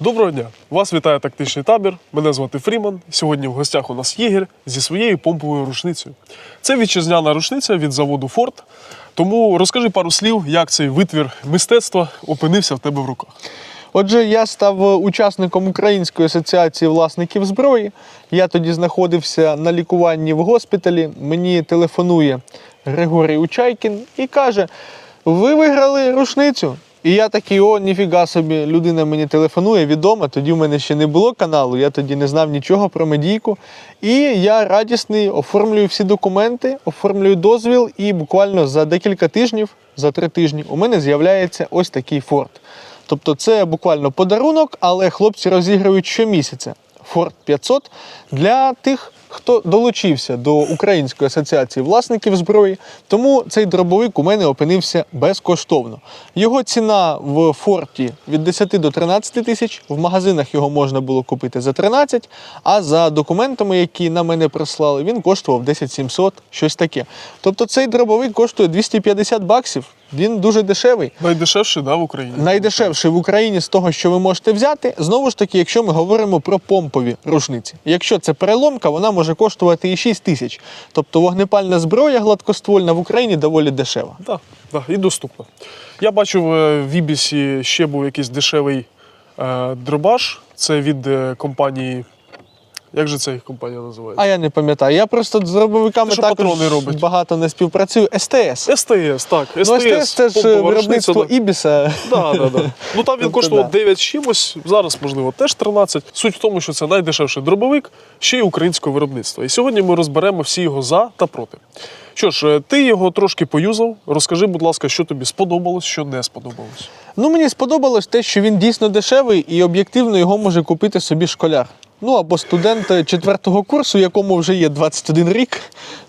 Доброго дня! Вас вітає тактичний табір. Мене звати Фріман. Сьогодні в гостях у нас єгір зі своєю помповою рушницею. Це вітчизняна рушниця від заводу Форд. Тому розкажи пару слів, як цей витвір мистецтва опинився в тебе в руках. Отже, я став учасником Української асоціації власників зброї. Я тоді знаходився на лікуванні в госпіталі. Мені телефонує Григорій Учайкін і каже: Ви виграли рушницю. І я такий, о, ніфіга собі, людина мені телефонує відома. Тоді в мене ще не було каналу, я тоді не знав нічого про медійку. І я радісний, оформлюю всі документи, оформлюю дозвіл, і буквально за декілька тижнів, за три тижні, у мене з'являється ось такий форт. Тобто це буквально подарунок, але хлопці розігрують щомісяця Ford 500 для тих, хто долучився до Української асоціації власників зброї. Тому цей дробовик у мене опинився безкоштовно. Його ціна в Форті від 10 до 13 тисяч. В магазинах його можна було купити за 13, а за документами, які на мене прислали, він коштував 10 700, щось таке. Тобто цей дробовик коштує 250 баксів. Він дуже дешевий. Найдешевший да, в Україні. Найдешевший в Україні з того, що ви можете взяти, знову ж таки, якщо ми говоримо про помпові рушниці. Якщо це переломка, вона може коштувати і 6 тисяч. Тобто вогнепальна зброя гладкоствольна в Україні доволі дешева. Так, да, і доступна. Я бачив е, в Ібісі ще був якийсь дешевий е, дробаш. Це від е, компанії. Як же ця їх компанія називається? А я не пам'ятаю. Я просто з дробовиками Те, що також патрони робить. багато не співпрацюю. СТС. СТС, так. Ну, СТС це ж помпова виробництво Ібіса. Да, да, да. Ну там він Тобто, коштував да. 9 з чимось, зараз, можливо, теж 13. Суть в тому, що це найдешевший дробовик, ще й українського виробництва. І сьогодні ми розберемо всі його за та проти. Що ж, е, ти його трошки поюзав. Розкажи, будь ласка, що тобі сподобалось, що не сподобалось. Ну, мені сподобалось те, що він дійсно дешевий і об'єктивно його може купити собі школяр. Ну або студент четвертого курсу, якому вже є 21 рік.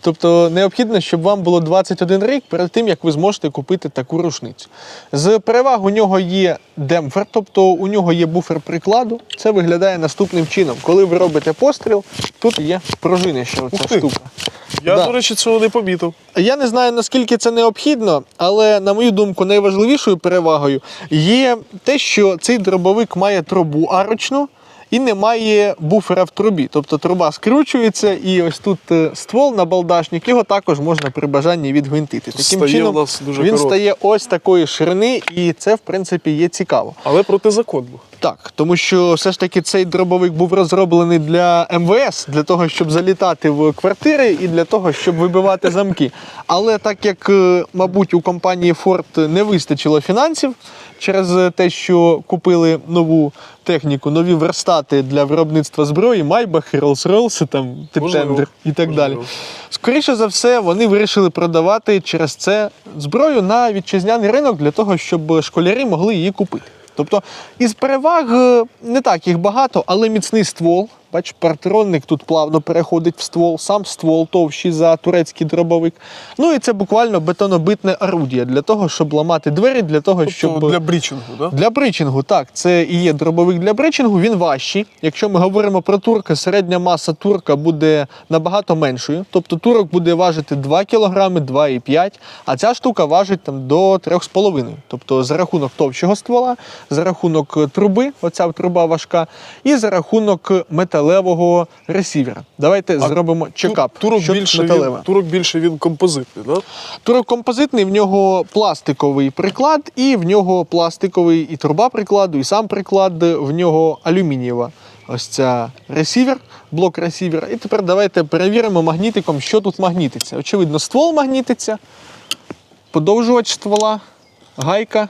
Тобто необхідно, щоб вам було 21 рік перед тим, як ви зможете купити таку рушницю. З переваг у нього є демпфер, тобто у нього є буфер прикладу. Це виглядає наступним чином. Коли ви робите постріл, тут є пружини ще Ух ти. штука. Я, Да. до речі, цього не помітив. Я не знаю наскільки це необхідно, але на мою думку, найважливішою перевагою є те, що цей дробовик має трубу арочну і не має буфера в трубі. Тобто труба скручується, і ось тут е, ствол на балдашник, його також можна при бажанні відгвинтити. Таким Стає чином нас дуже він короткий. стає ось такої ширини, і це в принципі є цікаво. Але протизаконно. Так, тому що все ж таки цей дробовик був розроблений для МВС, для того, щоб залітати в квартири і для того, щоб вибивати замки. Але так як, е, мабуть, у компанії Ford не вистачило фінансів через те, що купили нову техніку, нові верстати для виробництва зброї, Майбах, Rolls-Royce, там. Тендер і так далі. Скоріше за все, вони вирішили продавати через це зброю на вітчизняний ринок для того, щоб школярі могли її купити. Тобто із переваг е, не так їх багато, але міцний ствол. Бач, партронник тут плавно переходить в ствол, сам ствол товщий за турецький дробовик. Ну і це буквально бетонобитне орудія для того, щоб ламати двері, для того, Тобто щоб для брічингу, да? для бричингу, так, це і є дробовик для бричингу, він важчий. Якщо ми говоримо про турка, середня маса турка буде набагато меншою. Тобто турок буде важити 2 кг, 2,5, а ця штука важить там до 3,5. Тобто за рахунок товщого ствола, за рахунок труби, оця труба важка, і за рахунок металевого ресівера. Давайте А зробимо чекап. Ту- Турок Що більше, він, турок більше він композитний, да? Турок композитний, в нього пластиковий приклад, і в нього пластиковий і труба прикладу, і сам приклад, в нього алюмінієва. Ось ця ресівер, блок ресівера. І тепер давайте перевіримо магнітиком, що тут магнітиться. Очевидно, ствол магнітиться, подовжувач ствола, гайка,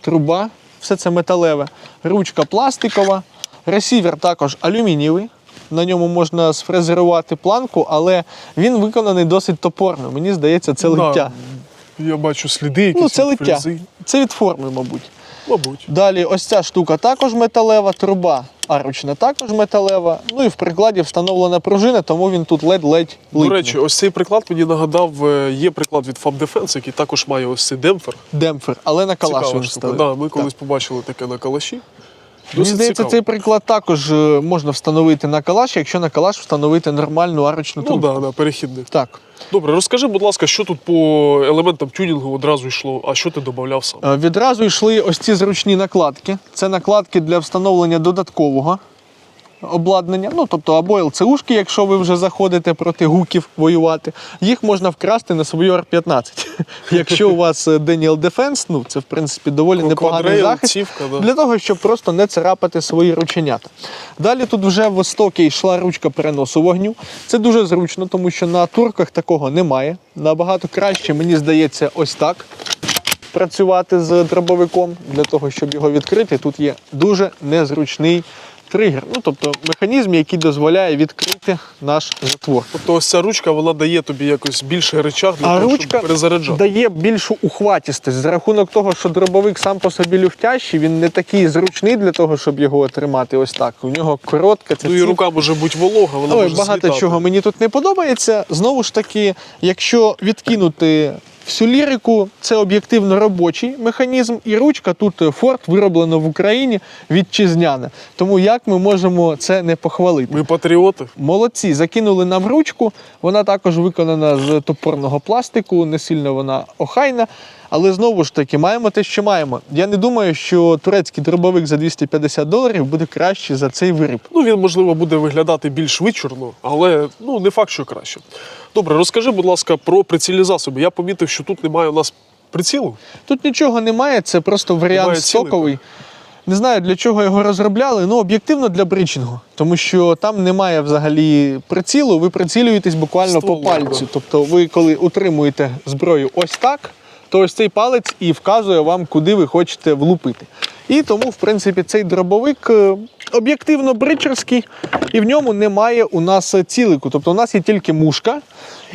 труба, все це металеве, ручка пластикова, ресівер також алюмінієвий. На ньому можна сфрезерувати планку, але він виконаний досить топорно. Мені здається, це Да, лиття. Я бачу сліди якісь. Ну, це від лиття. фрези. Це від форми, мабуть. Мабуть. Далі, ось ця штука також металева, труба арочна також металева. Ну і в прикладі встановлена пружина, тому він тут ледь-ледь До речі, ось цей приклад мені нагадав, е, є приклад від Fab Defense, який також має ось цей демпфер. демпфер, але на калаш він ставив. Да, ми колись Так. побачили таке на калаші. Мені здається, цікаво. цей приклад також е, можна встановити на калаш, якщо на калаш встановити нормальну арочну Ну трубку. так, да, да, перехідник. Так. Добре, розкажи, будь ласка, що тут по елементам тюнінгу одразу йшло, а що ти додавав сам? Е, Відразу йшли ось ці зручні накладки. Це накладки для встановлення додаткового обладнання. Ну, тобто або ЛЦУшки, якщо ви вже заходите проти гуків воювати, їх можна вкрасти на свою Р-15. Якщо у вас е, Daniel Defense, ну це в принципі доволі непоганий захист. Для того, щоб просто не царапати свої рученята. Далі тут вже в стокі йшла ручка переносу вогню. Це дуже зручно, тому що на турках такого немає. Набагато краще, мені здається, ось так працювати з дробовиком. Для того, щоб його відкрити, тут є дуже незручний тригер. Ну, тобто механізм, який дозволяє відкрити наш затвор. Тобто ось ця ручка вона дає тобі якось більше речах для А того, ручка щоб перезаряджати. дає більшу ухватістість за рахунок того, що дробовик сам по собі люфтящий, він не такий зручний для того, щоб його тримати ось так. У нього коротка ця Ну і рука може бути волога, вона Ой, може багато злітати. чого мені тут не подобається. Знову ж таки, якщо відкинути всю лірику, це об'єктивно робочий механізм, і ручка тут Ford вироблено в Україні вітчизняна. Тому як ми можемо це не похвалити? Ми патріоти. Молодці, закинули нам ручку. Вона також виконана з топорного пластику, не сильно вона охайна. Але знову ж таки, маємо те, що маємо. Я не думаю, що турецький дробовик за 250 доларів буде краще за цей виріб. Ну, він, можливо, буде виглядати більш вичурно, але ну, не факт, що краще. Добре, розкажи, будь ласка, про прицільні засоби. Я помітив, що тут немає у нас прицілу. Тут нічого немає, це просто варіант Немає цілика. Не знаю, для чого його розробляли, ну об'єктивно для бричингу, тому що там немає взагалі прицілу, ви прицілюєтесь буквально Стволом, по пальцю. да. Тобто ви коли утримуєте зброю ось так, то ось цей палець і вказує вам, куди ви хочете влупити. І тому, в принципі, цей дробовик е, об'єктивно бричерський, і в ньому немає у нас цілику. Тобто у нас є тільки мушка,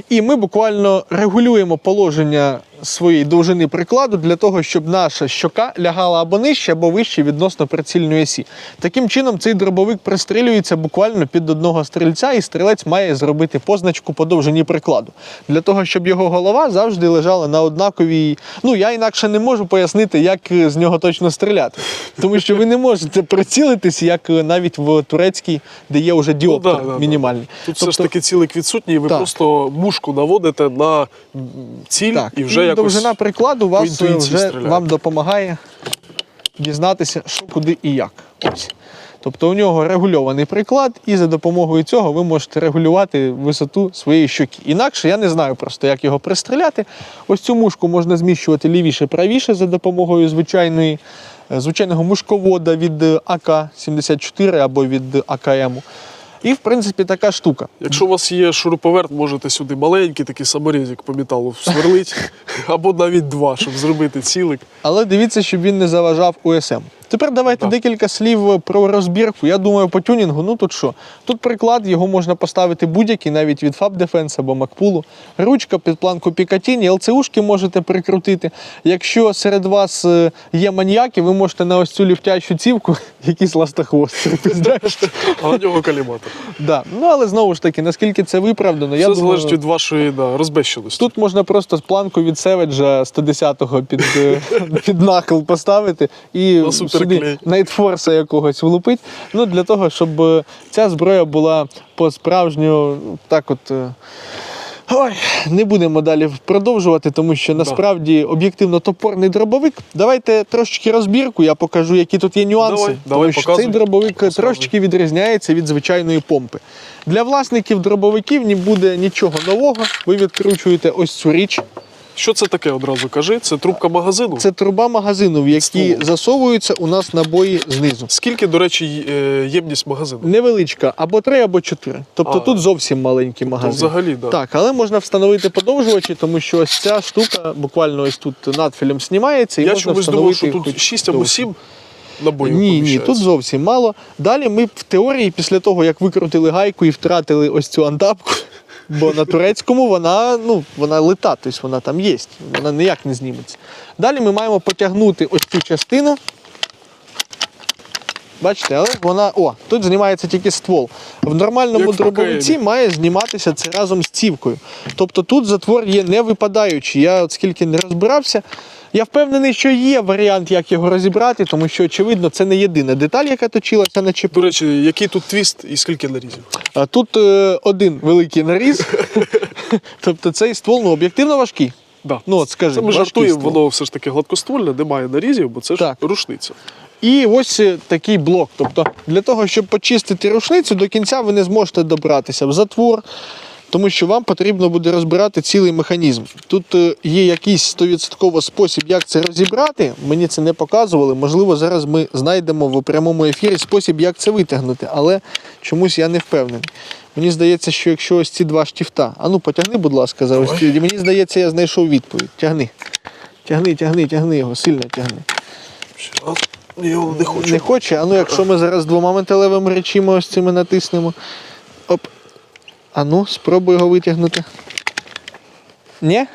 і ми буквально регулюємо положення своєї довжини прикладу для того, щоб наша щока лягала або нижче, або вище відносно прицільної осі. Таким чином, цей дробовик пристрілюється буквально під одного стрільця, і стрілець має зробити позначку по довжині прикладу. Для того, щоб його голова завжди лежала на однаковій. Ну, я інакше не можу пояснити, як е, з нього точно стріляти. Тому що ви не можете прицілитись, як е, навіть в турецькій, де є вже діоптер Ну да, да, мінімальний. Тут все ж таки цілик відсутній, ви Так. просто мушку наводите на ціль Так, і вже. Довжина прикладу вас е, вже стріляє. вам допомагає дізнатися, що куди і як. Ось. Тобто у нього регульований приклад, і за допомогою цього ви можете регулювати висоту своєї щоки. Інакше я не знаю просто, як його пристріляти. Ось цю мушку можна зміщувати лівіше, правіше за допомогою звичайної, е, звичайного мушковода від е, АК-74 або від АКМ. І, в принципі, така штука. Якщо у вас є шуруповерт, можете сюди маленький такий саморізик по металу сверлить, або навіть два, щоб зробити цілик. Але дивіться, щоб він не заважав УСМ. Тепер давайте Так. декілька слів про розбірку. Я думаю, по тюнінгу, ну тут що? Тут приклад, його можна поставити будь-який, навіть від Fab Defense або Макпулу. Ручка під планку Picatinny, ЛЦУшки можете прикрутити. Якщо серед вас е, є маніяки, ви можете на ось цю ліфтящу цівку якийсь ластохвост. А на нього каліматор. да. Ну але знову ж таки, наскільки це виправдано, я думаю, залежить від вашої да, розбещеності. Тут можна просто планку від Севеджа 110-го під, е, під нахил поставити і Сюди Найтфорса якогось влупить. Ну, для того, щоб е, ця зброя була по-справжньому так от. е, Ой, не будемо далі продовжувати, тому що насправді об'єктивно топорний дробовик. Давайте трошечки розбірку, я покажу, які тут є нюанси. Давай, тому давай, що показуй. цей дробовик Показуй. трошечки відрізняється від звичайної помпи. Для власників дробовиків не буде нічого нового. Ви відкручуєте ось цю річ. Що це таке одразу кажи? Це трубка магазину? Це труба магазину, в якій засовуються у нас набої знизу. Скільки, до речі, е, ємність магазину? Невеличка, або три, або чотири. Тобто А, тут зовсім маленький То магазин. взагалі, да. Так, але можна встановити подовжувачі, тому що ось ця штука буквально ось тут надфілем знімається і Я можна чомусь встановити думав, що тут 6 або. 7 набоїв. Ні, ні, тут зовсім мало. Далі ми в теорії, після того, як викрутили гайку і втратили ось цю антапку, бо на турецькому вона, ну, вона лита, тобто вона там є, вона ніяк не зніметься. Далі ми маємо потягнути ось цю частину. Бачите, але вона. О, тут знімається тільки ствол. В нормальному дробовиці має зніматися це разом з цівкою. Тобто тут затвор є не випадаючий. Я от скільки не розбирався. Я впевнений, що є варіант, як його розібрати, тому що, очевидно, це не єдина деталь, яка точилася на ЧП. До речі, який тут твіст і скільки нарізів? А тут е, один великий наріз. тобто цей ствол ну, об'єктивно важкий. Да. Ну, от скажи, Це ми жартуємо, ствол. воно все ж таки гладкоствольне, немає нарізів, бо це ж Так. рушниця. І ось е, такий блок. Тобто, для того, щоб почистити рушницю, до кінця ви не зможете добратися в затвор, тому що вам потрібно буде розбирати цілий механізм. Тут е, є якийсь 100% спосіб, як це розібрати. Мені це не показували. Можливо, зараз ми знайдемо в прямому ефірі спосіб, як це витягнути, але чомусь я не впевнений. Мені здається, що якщо ось ці два штифта. А ну потягни, будь ласка, за ось ці. Мені здається, я знайшов відповідь. Тягни. Тягни, тягни, тягни його, сильно тягни. Його не хочу. Не хоче, а ну якщо ми зараз двома металевими речима ось цими натиснемо. Оп. А ну, спробуй його витягнути. Ні?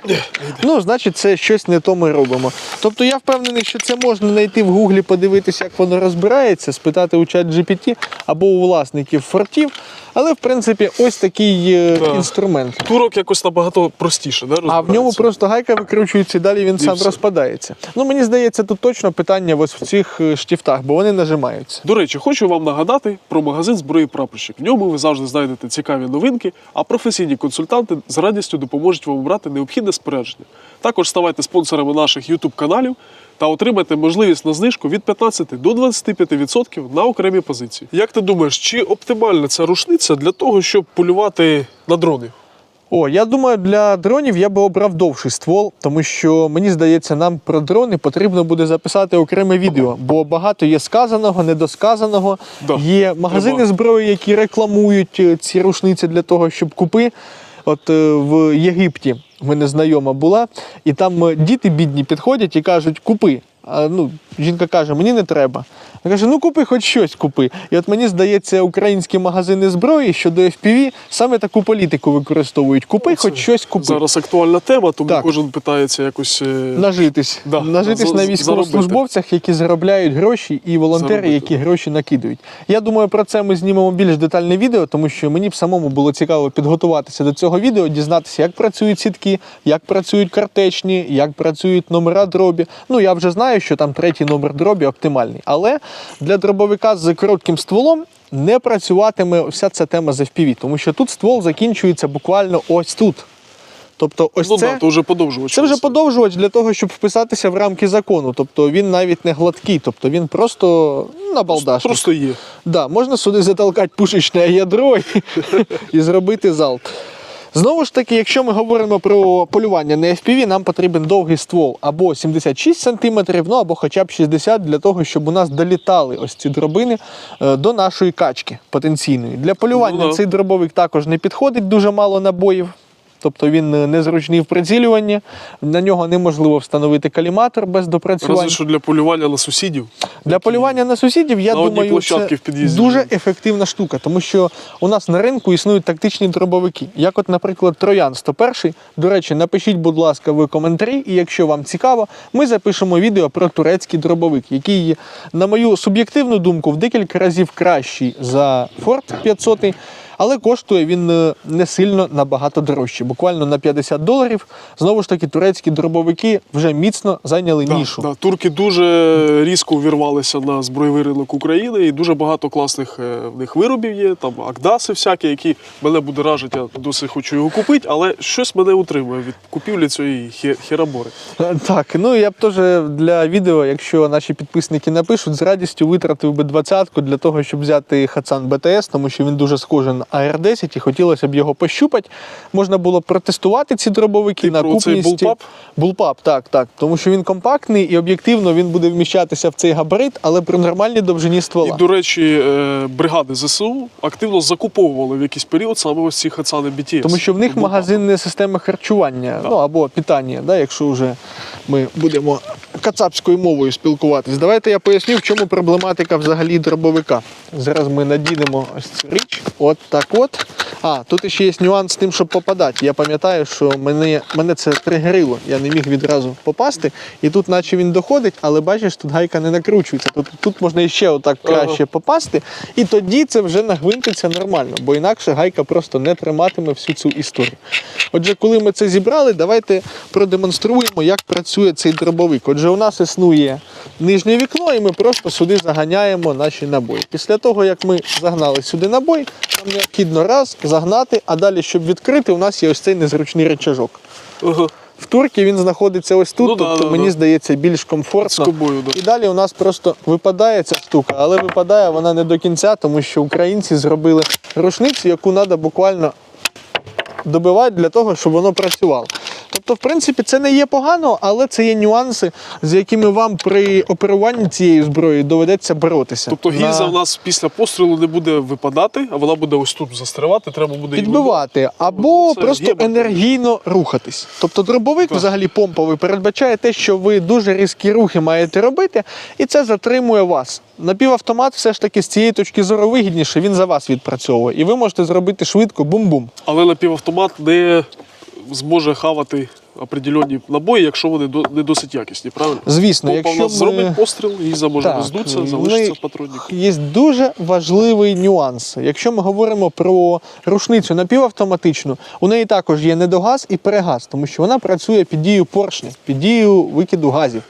Ну, значить, це щось не то ми робимо. Тобто я впевнений, що це можна знайти в гуглі, подивитися, як воно розбирається, спитати у чат GPT або у власників фортів. Але, в принципі, ось такий е, Так. інструмент. Турок якось набагато простіше, да, А в ньому просто гайка викручується і далі він сам все. розпадається. Ну, мені здається, тут точно питання ось в цих е, штифтах, бо вони нажимаються. До речі, хочу вам нагадати про магазин зброї прапорщик. В ньому ви завжди знайдете цікаві новинки, а професійні консультанти з радістю допоможуть вам обрати необхідне спорядження. Також ставайте спонсорами наших YouTube каналів та отримайте можливість на знижку від 15 до 25% на окремі позиції. Як ти думаєш, чи оптимальна ця рушниця для того, щоб полювати на дрони? О, я думаю, для дронів я би обрав довший ствол, тому що мені здається, нам про дрони потрібно буде записати окреме відео, бо багато є сказаного, недосказаного. Да, є магазини треба. зброї, які рекламують е, ці рушниці для того, щоб купи. От е, в Єгипті мене знайома була, і там е, діти бідні підходять і кажуть, купи. А, ну, жінка каже, мені не треба. Я каже, ну купи хоч щось купи. І от мені здається, українські магазини зброї щодо FPV саме таку політику використовують. Купи хоч щось купи. Зараз актуальна тема, тому Так. кожен питається якось. е, Нажитись. Да, Нажитись за- на військовослужбовцях, які заробляють гроші, і волонтери, Заробити. які гроші накидують. Я думаю, про це ми знімемо більш детальне відео, тому що мені б самому було цікаво підготуватися до цього відео, дізнатися, як працюють сітки, як працюють картечні, як працюють номера дробі. Ну я вже знаю, що там третій номер дробі оптимальний. Але для дробовика з коротким стволом. Не працюватиме вся ця тема з FPV, тому що тут ствол закінчується буквально ось тут. Тобто, ось ну це да, то вже подовжувач. це вже подовжувач для того, щоб вписатися в рамки закону. Тобто він навіть не гладкий, тобто він просто на балдашник. Просто є. Да, можна сюди затолкати пушечне ядро і, і зробити залп. Знову ж таки, якщо ми говоримо про полювання на FPV, нам потрібен довгий ствол або 76 см, ну або хоча б 60 для того, щоб у нас долітали ось ці дробини е, до нашої качки потенційної. Для полювання Ну цей дробовик також не підходить, дуже мало набоїв. Тобто він е, незручний в прицілюванні, на нього неможливо встановити каліматор без допрацювання. Разве що для полювання на сусідів. Для полювання на сусідів, я На думаю, це дуже ефективна штука, тому що у нас на ринку існують тактичні дробовики. Як, от, наприклад, Троян 101. До речі, напишіть, будь ласка, в коментарі, і якщо вам цікаво, ми запишемо відео про турецький дробовик, який, на мою суб'єктивну думку, в декілька разів кращий за Ford 500. Але коштує він е, не сильно набагато дорожче, буквально на 50 доларів. Знову ж таки, турецькі дробовики вже міцно зайняли Да, нішу. да. Турки дуже різко увірвалися на збройовий ринок України, і дуже багато класних е, в них виробів є. Там Акдаси всякі, які мене буде ражити, я досі хочу його купити, але щось мене утримує від купівлі цієї хе- херабори. Так, ну я б теж для відео, якщо наші підписники напишуть, з радістю витратив би двадцятку для того, щоб взяти Хацан БТС, тому що він дуже схожий AR-10 і хотілося б його пощупати. Можна було протестувати ці дробовики Ти на купність. Bullpup, так, так. Тому що він компактний і об'єктивно він буде вміщатися в цей габарит, але при нормальній довжині ствола. І, до речі, е, бригади ЗСУ активно закуповували в якийсь період саме ось ці Хацани BTS. Тому що в них Bullpup. магазинна система харчування, Да. ну або питання, да, якщо вже ми будемо кацапською мовою спілкуватись. Давайте я поясню, в чому проблематика взагалі дробовика. Зараз ми надінемо ось цю річ. От так от. А, тут ще є нюанс з тим, щоб попадати. Я пам'ятаю, що мене, мене це тригерило. Я не міг відразу попасти. І тут, наче він доходить, але бачиш, тут гайка не накручується. Тут, тут можна іще отак Ага. краще попасти. І тоді це вже нагвинтиться нормально, бо інакше гайка просто не триматиме всю цю історію. Отже, коли ми це зібрали, давайте продемонструємо, як працює цей дробовик. Отже, у нас існує нижнє вікно, і ми просто сюди заганяємо наші набої. Після того, як ми загнали сюди набой, нам необхідно раз загнати, а далі, щоб відкрити, у нас є ось цей незручний речажок. Ага. В турці він знаходиться ось тут, Ну тобто да, мені да. здається більш З комфортно. кобою, да. І далі у нас просто випадає ця штука, але випадає вона не до кінця, тому що українці зробили рушницю, яку треба буквально добивати для того, щоб воно працювало. Тобто, в принципі, це не є погано, але це є нюанси, з якими вам при оперуванні цією зброєю доведеться боротися. Тобто гільза На- в нас після пострілу не буде випадати, а вона буде ось тут застрявати, треба буде її Підбивати або Це просто гібель. енергійно рухатись. Тобто дробовик, Так. взагалі помповий, передбачає те, що ви дуже різкі рухи маєте робити, і це затримує вас. Напівавтомат все ж таки з цієї точки зору вигідніше, він за вас відпрацьовує. І ви можете зробити швидко бум-бум. Але напівавтомат не зможе хавати определенні набої, якщо вони до- не досить якісні, правильно? Звісно, Попа якщо нас зробить постріл, і може Так, ну, залишиться і- патронник. Є дуже важливий нюанс. Якщо ми говоримо про рушницю напівавтоматичну, у неї також є недогаз і перегаз, тому що вона працює під дією поршня, під дією викиду газів.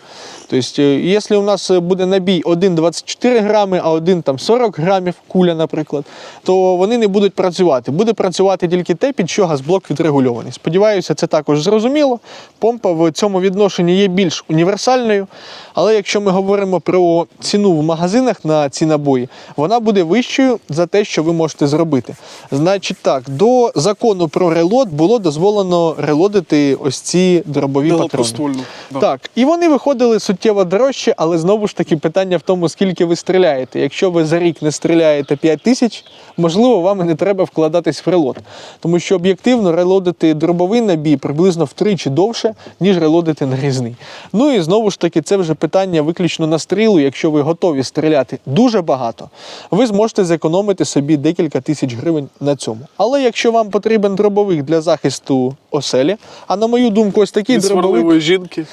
Тобто, е, якщо у нас буде набій 1,24 грами, а один там 40 грамів куля, наприклад, то вони не будуть працювати. Буде працювати тільки те, під що газблок відрегульований. Сподіваюся, це також зрозуміло. Помпа в цьому відношенні є більш універсальною. Але якщо ми говоримо про ціну в магазинах на ці набої, вона буде вищою за те, що ви можете зробити. Значить так, до закону про релот було дозволено релодити ось ці дробові патрони. Да. Так, і вони виходили суттєво дорожче, але знову ж таки питання в тому, скільки ви стріляєте. Якщо ви за рік не стріляєте 5 тисяч, можливо, вам і не треба вкладатись в релот. Тому що об'єктивно релодити дробовий набій приблизно втричі довше, ніж релодити нарізний. Ну і знову ж таки, це вже питання виключно на стрілу. Якщо ви готові стріляти дуже багато, ви зможете зекономити собі декілька тисяч гривень на цьому. Але якщо вам потрібен дробовик для захисту оселі, а на мою думку, ось такий дробовик. жінки,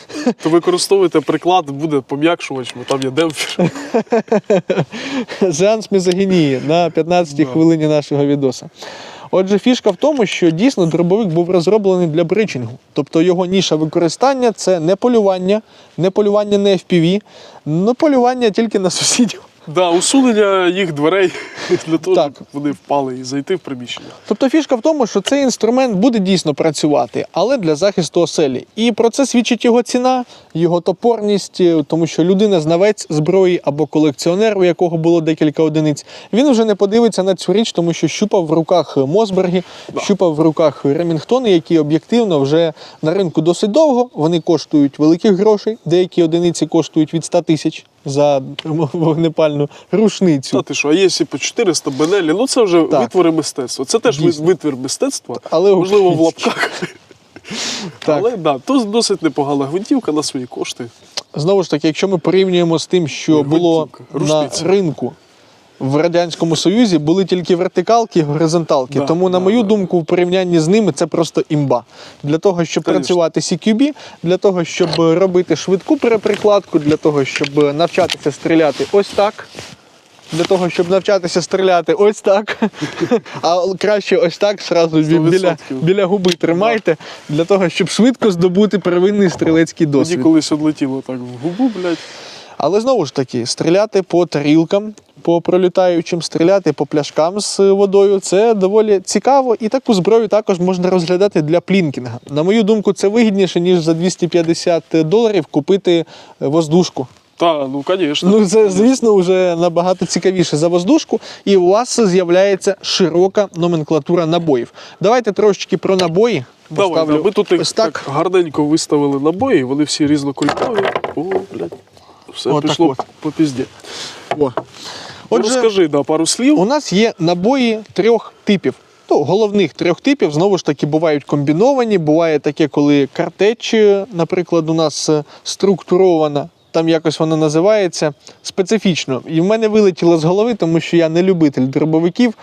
то використовуйте приклад, буде пом'якшувач, бо там є демпфер. Сеанс мізогінії на 15-й хвилині нашого відоса. Отже, фішка в тому, що дійсно дробовик був розроблений для бричингу. Тобто його ніша використання це не полювання, не полювання на FPV, не полювання тільки на сусідів. Да, усунення їх дверей для того, Так. щоб вони впали і зайти в приміщення. Тобто фішка в тому, що цей інструмент буде дійсно працювати, але для захисту оселі. І про це свідчить його ціна, його топорність, е, тому що людина знавець зброї або колекціонер, у якого було декілька одиниць, він вже не подивиться на цю річ, тому що щупав в руках Мосберги, щупав в руках Ремінгтони, які об'єктивно вже на ринку досить довго. Вони коштують великих грошей. Деякі одиниці коштують від 100 тисяч за вогнепальну рушницю. Та ти що, а є і по 400 бенелі, ну це вже Так. витвори мистецтва. Це теж Дійсно. витвір мистецтва, Але можливо, в лапках. Так. Але да, то досить непогана гвинтівка на свої кошти. Знову ж таки, якщо ми порівнюємо з тим, що було гвинтівка, на ринку в Радянському Союзі, були тільки вертикалки і горизонталки. Да, Тому, на да, мою да. думку, в порівнянні з ними це просто імба. Для того, щоб Конечно. працювати CQB, для того, щоб робити швидку переприкладку, для того, щоб навчатися стріляти ось так. Для того, щоб навчатися стріляти ось так. А краще ось так, сразу біля, біля губи тримайте, для того, щоб швидко здобути первинний стрілецький досвід. колись одлетіло так в губу, блядь. Але знову ж таки, стріляти по тарілкам, по пролітаючим, стріляти по пляшкам з водою це доволі цікаво. І таку зброю також можна розглядати для плінкінга. На мою думку, це вигідніше, ніж за 250 доларів купити е, воздушку. Та, ну звісно. Ну, це, звісно, вже набагато цікавіше за воздушку, і у вас з'являється широка номенклатура набоїв. Давайте трошечки про набої. Давай, ми тут їх так. так. гарненько виставили набої, вони всі різнокольорові. О, блядь. Все Отак пішло от. по пізді. О. Отже, Розкажи да, пару слів. У нас є набої трьох типів. Ну, головних трьох типів знову ж таки бувають комбіновані. Буває таке, коли картеч, е, наприклад, у нас е, структурована. Там якось вона називається специфічно. І в мене вилетіло з голови, тому що я не любитель дробовиків.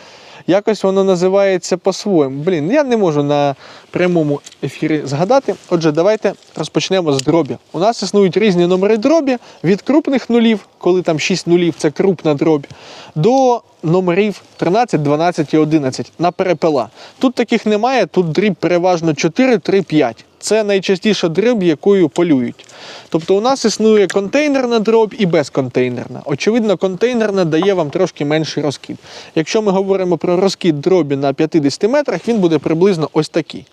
Якось воно називається по-своєму. Блін, я не можу на прямому ефірі згадати. Отже, давайте розпочнемо з дробі. У нас існують різні номери дробі від крупних нулів, коли там 6 нулів це крупна дробь, до номерів 13, 12 і 11 на перепела. Тут таких немає, тут дріб переважно 4, 3, 5. Це найчастіша дріб, якою полюють. Тобто у нас існує контейнерна дроб і безконтейнерна. Очевидно, контейнерна дає вам трошки менший розкид. Якщо ми говоримо про розкид дробі на 50 метрах, він буде приблизно ось такий.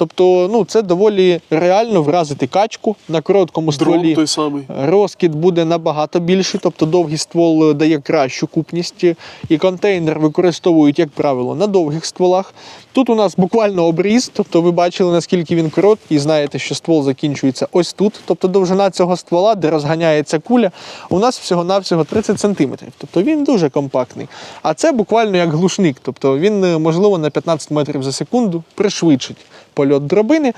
Тобто, ну, це доволі реально вразити качку на короткому Дрон стволі. той самий. Розкид буде набагато більший, тобто довгий ствол дає кращу купність. І контейнер використовують, як правило, на довгих стволах. Тут у нас буквально обріз, тобто ви бачили, наскільки він короткий, і знаєте, що ствол закінчується ось тут. Тобто довжина цього ствола, де розганяється куля, у нас всього-навсього 30 см. Тобто він дуже компактний. А це буквально як глушник, тобто він, е, можливо, на 15 метрів за секунду пришвидшить польот дробини.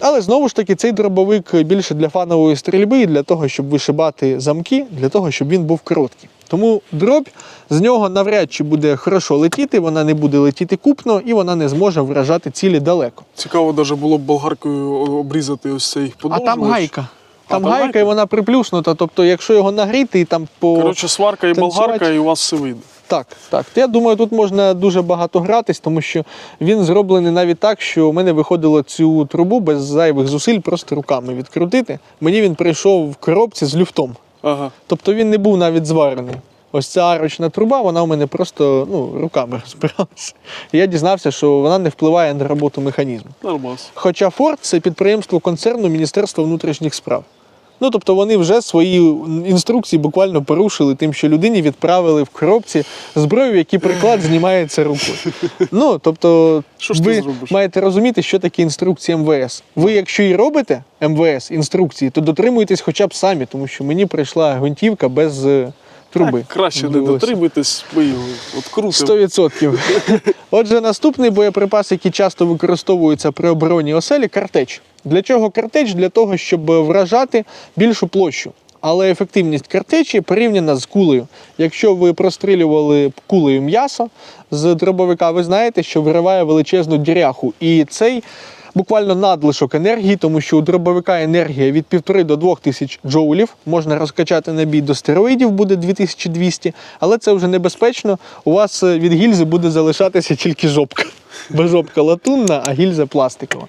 Але знову ж таки, цей дробовик більше для фанової стрільби і для того, щоб вишибати замки, для того, щоб він був короткий. Тому дробь з нього навряд чи буде хорошо летіти, вона не буде летіти купно і вона не зможе вражати цілі далеко. Цікаво даже було б болгаркою обрізати ось цей А там гайка. Там там гайка, гайка? і вона приплюснута. Тобто, якщо його нагріти і там по. Коротше, сварка і танцювати. болгарка, і у вас все вийде. Так, так. Я думаю, тут можна дуже багато гратись, тому що він зроблений навіть так, що у мене виходило цю трубу без зайвих зусиль просто руками відкрутити. Мені він прийшов в коробці з люфтом. Ага. Тобто він не був навіть зварений. Ось ця арочна труба, вона у мене просто ну, руками розбиралася. Я дізнався, що вона не впливає на роботу механізму. Нормас. Хоча Форд це підприємство концерну Міністерства внутрішніх справ. Ну тобто вони вже свої інструкції буквально порушили тим, що людині відправили в коробці зброю, які приклад знімається рукою. Ну тобто, Що ж ви маєте розуміти, що таке інструкції МВС. Ви, якщо і робите МВС інструкції, то дотримуйтесь хоча б самі, тому що мені прийшла гвинтівка без е, труби. Так, краще не Довелося. дотримуйтесь, його 100%. Отже, наступний боєприпас, який часто використовується при обороні оселі, картеч. Для чого картеч? Для того, щоб вражати більшу площу. Але ефективність картечі порівняна з кулею. Якщо ви прострілювали кулею м'ясо з дробовика, ви знаєте, що вириває величезну діряху. І цей буквально надлишок енергії, тому що у дробовика енергія від 1,5 до 2 тисяч джоулів. Можна розкачати набій до стероїдів, буде 2200, але це вже небезпечно. У вас е, від гільзи буде залишатися тільки жопка. Бо жопка латунна, а гільза пластикова.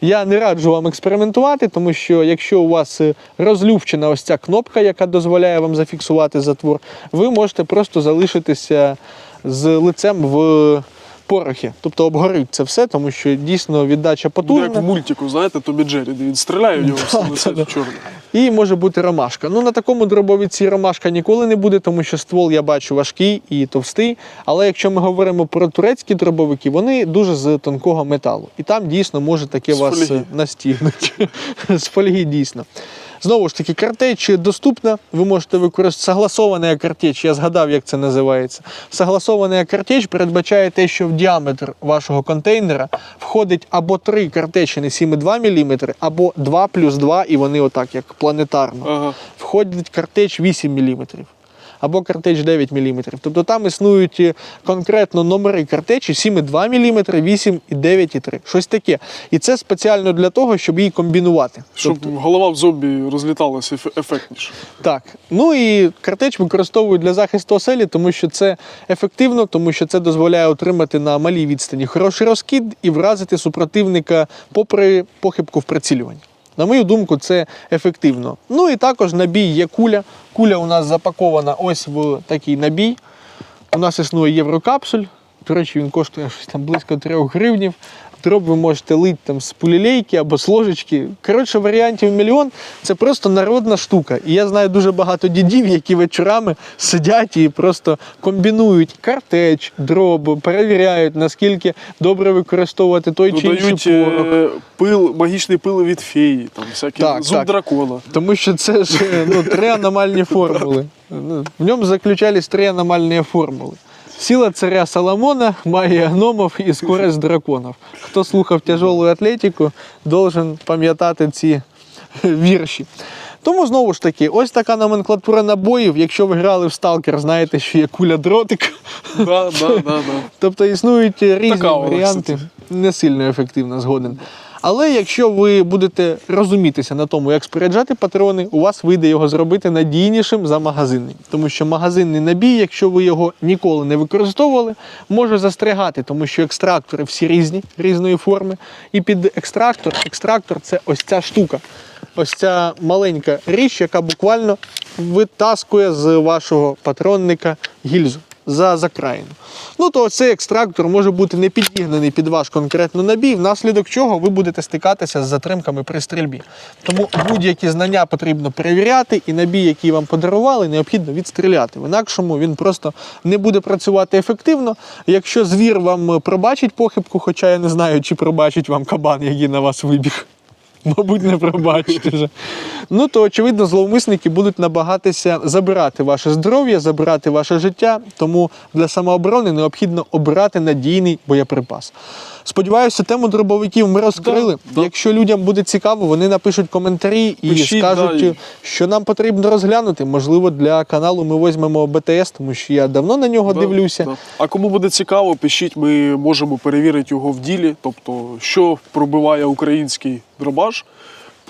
Я не раджу вам експериментувати, тому що якщо у вас е, розлювчена ось ця кнопка, яка дозволяє вам зафіксувати затвор, ви можете просто залишитися з лицем в порохі. Тобто обгорить це все, тому що дійсно віддача Буде як в мультику, знаєте, Тобі Джері, він стріляє в нього все Да, чорне. І може бути ромашка. Ну на такому дробовиці ромашка ніколи не буде, тому що ствол я бачу важкий і товстий. Але якщо ми говоримо про турецькі дробовики, вони дуже з тонкого металу. І там дійсно може таке З вас настігнути. З фольги дійсно. Знову ж таки, картеч доступна. Ви можете використати согласована картеч. Я згадав, як це називається. Согласована картеч передбачає те, що в діаметр вашого контейнера входить або три картечини 7,2 мм, або 2 плюс 2, і вони отак, як планетарно. Ага. Входить картеч 8 мм. Або картеч 9 мм. Тобто там існують е, конкретно номери картечі 7,2 мм, 8 і 9,3. Щось таке. І це спеціально для того, щоб її комбінувати. Щоб голова в зомбі розліталася ефектніше. Так. Ну і картеч використовують для захисту оселі, тому що це ефективно, тому що це дозволяє отримати на малій відстані хороший розкид і вразити супротивника попри похибку в прицілюванні. На мою думку, це ефективно. Ну і також набій є куля. Куля у нас запакована ось в такий набій. У нас існує єврокапсуль. До речі, він коштує щось там близько 3 гривнів. Дроб ви можете лити там з пулілейки або з ложечки. Коротше, варіантів мільйон. Це просто народна штука. І я знаю дуже багато дідів, які вечорами сидять і просто комбінують картеч, дроб, перевіряють, наскільки добре використовувати той чи інший порох. е, пил, магічний пил від феї, там, всякі Так, зуб так. дракона. Тому що це ж е, ну, три аномальні формули. Ну, В ньому заключались три аномальні формули. Сила царя Соломона, магія гномов і скорость драконів. Хто слухав тяжелу атлетику, должен пам'ятати ці вірші. Тому знову ж таки, ось така номенклатура набоїв. Якщо ви грали в сталкер, знаєте, що є куля дротик. Да, да, да, да. Тобто існують різні Така варіанти, не сильно ефективно згоден. Але якщо ви будете розумітися на тому, як споряджати патрони, у вас вийде його зробити надійнішим за магазинний. Тому що магазинний набій, якщо ви його ніколи не використовували, може застрягати, тому що екстрактори всі різні, різної форми. І під екстрактор, екстрактор це ось ця штука. Ось ця маленька річ, яка буквально витаскує з вашого патронника гільзу за закраїну. Ну то цей екстрактор може бути не підігнаний під ваш конкретно набій, внаслідок чого ви будете стикатися з затримками при стрільбі. Тому будь-які знання потрібно перевіряти, і набій, який вам подарували, необхідно відстріляти. В інакшому він просто не буде працювати ефективно. Якщо звір вам пробачить похибку, хоча я не знаю, чи пробачить вам кабан, який на вас вибіг. Мабуть, не пробачите вже. Ну то очевидно, зловмисники будуть намагатися забирати ваше здоров'я, забирати ваше життя. Тому для самооборони необхідно обирати надійний боєприпас. Сподіваюся, тему дробовиків ми розкрили. Да, да. Якщо людям буде цікаво, вони напишуть коментарі і Пишіть, скажуть, да, і- що нам потрібно розглянути. Можливо, для каналу ми візьмемо БТС, тому що я давно на нього Да, дивлюся. да. А кому буде цікаво, пишіть, ми можемо перевірити його в ділі. Тобто, що пробиває український дробаш,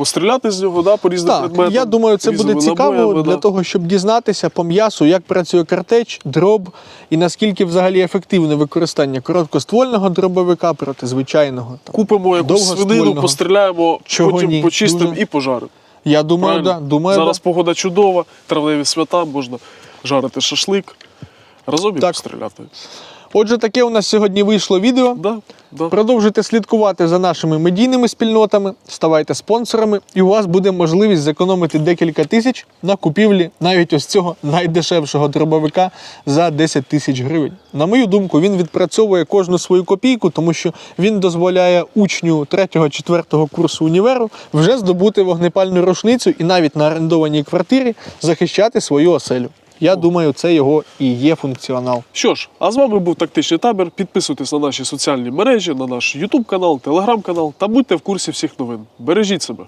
постріляти з нього да, по різним Так, предметам. я думаю, це буде цікаво набоями, для да. того, щоб дізнатися по м'ясу, як працює картеч, дроб і наскільки взагалі ефективне використання короткоствольного дробовика проти звичайного. Там. Купимо якусь свинину, постріляємо, Чого потім ні? почистимо Дуже. і пожаримо. Я думаю, Правильно? да, думаю, Зараз да. погода чудова, травневі свята, можна жарити шашлик, разом і постріляти. Отже, таке у нас сьогодні вийшло відео. Да, да. Продовжуйте слідкувати за нашими медійними спільнотами, ставайте спонсорами, і у вас буде можливість зекономити декілька тисяч на купівлі навіть ось цього найдешевшого дробовика за 10 тисяч гривень. На мою думку, він відпрацьовує кожну свою копійку, тому що він дозволяє учню 3-4 курсу універу вже здобути вогнепальну рушницю і навіть на орендованій квартирі захищати свою оселю. Я думаю, це його і є функціонал. Що ж, а з вами був тактичний табір. Підписуйтесь на наші соціальні мережі, на наш YouTube канал, Telegram канал та будьте в курсі всіх новин. Бережіть себе.